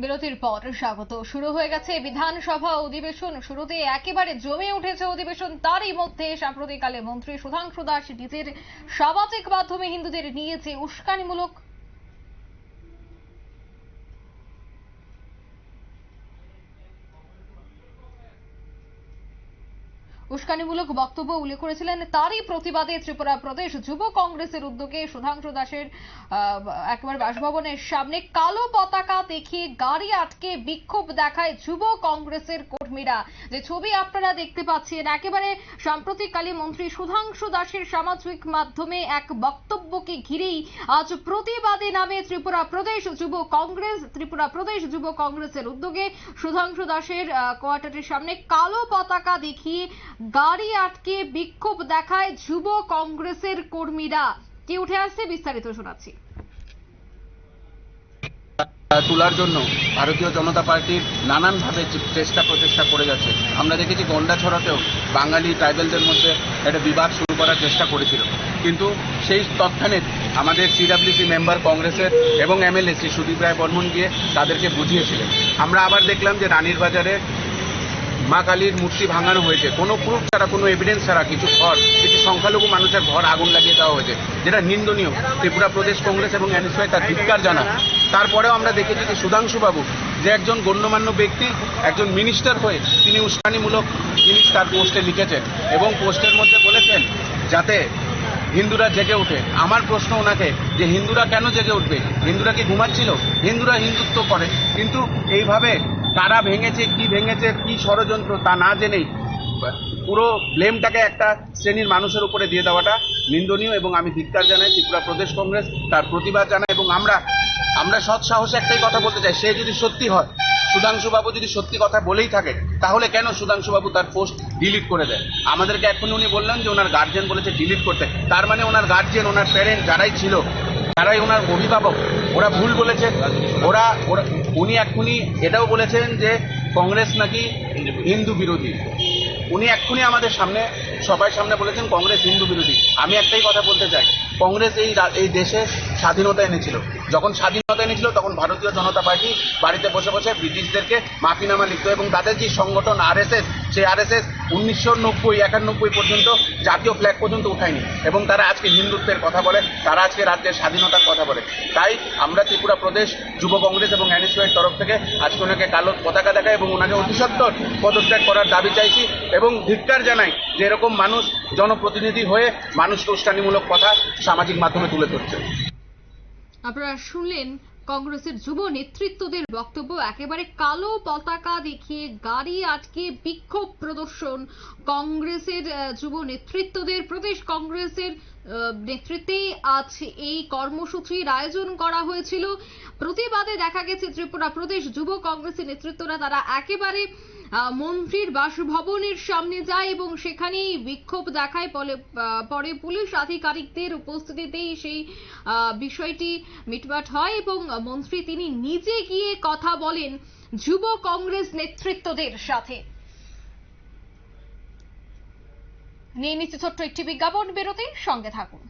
বিরতির পর স্বাগত। শুরু হয়ে গেছে বিধানসভা অধিবেশন। শুরুতে একেবারে জমে উঠেছে অধিবেশন, তারই মধ্যে সাম্প্রতিককালে মন্ত্রী সুধাংশু দাস নিজের সামাজিক মাধ্যমে হিন্দুদের নিয়েছে উস্কানিমূলক উস্কানিমূলক বক্তব্য উল্লেখ করেছিলেন তারই প্রতিবাদে ত্রিপুরা প্রদেশ যুব কংগ্রেসের উদ্যোগে সুধাংশু দাসের একেবারে বাসভবনের সামনে কালো পতাকা দেখিয়ে গাড়ি আটকে বিক্ষোভ দেখায় যুব কংগ্রেসের কর্মীরা। যে ছবি আপনারা দেখতে পাচ্ছেন, একেবারে সাম্প্রতিককালে মন্ত্রী সুধাংশু দাসের সামাজিক মাধ্যমে এক বক্তব্যকে ঘিরেই আজ প্রতিবাদে নামে ত্রিপুরা প্রদেশ যুব কংগ্রেস, ত্রিপুরা প্রদেশ যুব কংগ্রেসের উদ্যোগে সুধাংশু দাসের কোয়ার্টারের সামনে কালো পতাকা দেখিয়ে গাড়ি আটকে বিক্ষোভ দেখায় যুব কংগ্রেসের কর্মীরা। কি উঠে আসছে বিস্তারিত শোনাচ্ছি। তোলার জন্য ভারতীয় জনতা পার্টির নানানভাবে চেষ্টা প্রচেষ্টা করে যাচ্ছে। আমরা দেখেছি গন্ডা ছড়াতেও বাঙালি ট্রাইবেলদের মধ্যে একটা বিবাদ শুরু করার চেষ্টা করেছিল। কিন্তু সেই তৎক্ষণে আমাদের সিডাব্লিউসি মেম্বার কংগ্রেসের এবং এমএলএ শ্রী সুদীপ রায় বর্মন গিয়ে তাদেরকে বুঝিয়েছিলেন। আমরা আবার দেখলাম যে রানীর বাজারে মা কালীর মূর্তি ভাঙানো হয়েছে। কোনো প্রুফ ছাড়া, কোনো এভিডেন্স ছাড়া, কিছু ঘর, কিছু সংখ্যালঘু মানুষের ঘর আগুন লাগিয়ে দেওয়া হয়েছে, যেটা নিন্দনীয়। ত্রিপুরা প্রদেশ কংগ্রেস এবং এনএসওয়াই তার ধিক্কার জানা তারপরেও আমরা দেখেছি যে সুধাংশু বাবু যে একজন গণ্যমান্য ব্যক্তি, একজন মিনিস্টার হয়ে তিনি উস্কানিমূলক জিনিস তার পোস্টে লিখেছেন এবং পোস্টের মধ্যে বলেছেন, যাতে হিন্দুরা জেগে ওঠে। আমার প্রশ্ন ওনাকে, যে হিন্দুরা কেন জেগে উঠবে? হিন্দুরা কি ঘুমাচ্ছিল? হিন্দুরা হিন্দুত্ব করে। কিন্তু এইভাবে কারা ভেঙেছে, কি ভেঙেছে, কি ষড়যন্ত্র তা না জেনেই পুরো ব্লেমটাকে একটা শ্রেণির মানুষের উপরে দিয়ে দেওয়াটা নিন্দনীয় এবং আমি ধিক্কার জানাই ত্রিপুরা প্রদেশ কংগ্রেস, তার প্রতিবাদ জানাই এবং আমরা আমরা সৎ সাহসে একটাই কথা বলতে চাই, সে যদি সত্যি হয়, সুধাংশুবাবু যদি সত্যি কথা বলেই থাকে, তাহলে কেন সুধাংশুবাবু তার পোস্ট ডিলিট করে দেয়? আমাদেরকে এখনই উনি বললেন যে ওনার গার্জেন বলেছে ডিলিট করতে, তার মানে ওনার গার্জেন ওনার প্যারেন্ট যারাই ছিল যারাই ওনার অভিভাবক। ওরা ভুল বলেছে। ওরা ওরা উনি এক্ষুনি এটাও বলেছেন যে কংগ্রেস নাকি হিন্দু বিরোধী। উনি এক্ষুনি আমাদের সামনে, সবাই সামনে বলেছেন কংগ্রেস হিন্দু বিরোধী। আমি একটাই কথা বলতে চাই। কংগ্রেস এই এই দেশে স্বাধীনতা এনেছিল। যখন স্বাধীনতা এনেছিল, তখন ভারতীয় জনতা পার্টি বাড়িতে বসে বসে ব্রিটিশদেরকে মাফিনামা লিখত এবং তাদের যে সংগঠন আরএসএস, সেই আরএসএস উনিশশো নব্বই, একানব্বই পর্যন্ত জাতীয় ফ্ল্যাগ পর্যন্ত উঠায়নি এবং তারা আজকে হিন্দুত্বের কথা বলে, তারা আজকে রাজ্যের স্বাধীনতার কথা বলে। তাই আমরা ত্রিপুরা প্রদেশ যুব কংগ্রেস এবং এনএসওয়ের তরফ থেকে আজকে ওনাকে কালো পতাকা দেখায় এবং ওনাকে অতি সত্বর পদত্যাগ করার দাবি চাইছি এবং ধিক্কার জানাই যে এরকম মানুষ, জনপ্রতিনিধি হয়ে মানুষকে উস্কানিমূলক কথা সামাজিক মাধ্যমে তুলে ধরছে। আপনারা শুনলেন কংগ্রেসের যুব নেতৃত্বদের বক্তব্য, একেবারে কালো পতাকা দেখিয়ে গাড়ি আটকে বিক্ষোভ প্রদর্শন। কংগ্রেসের যুব নেতৃত্বদের, প্রদেশ কংগ্রেসের নেতৃত্বেই আজ এই কর্মসূচির আয়োজন করা হয়েছিল। প্রতিবাদে দেখা গেছে ত্রিপুরা প্রদেশ যুব কংগ্রেসের নেতৃত্বরা, তারা একেবারে মন্ত্রীর বাসভবনের সামনে যায় এবং সেখানেই বিক্ষোভ দেখায়। পরে পুলিশ আধিকারিকদের উপস্থিতিতেই সেই বিষয়টি মিটমাট হয় এবং মন্ত্রী তিনি নিজে গিয়ে কথা বলেন যুব কংগ্রেস নেতৃত্বদের সাথে। নিয়ে নিচ্ছে ছোট্ট একটি বিজ্ঞাপন বেরোতে সঙ্গে থাকুন।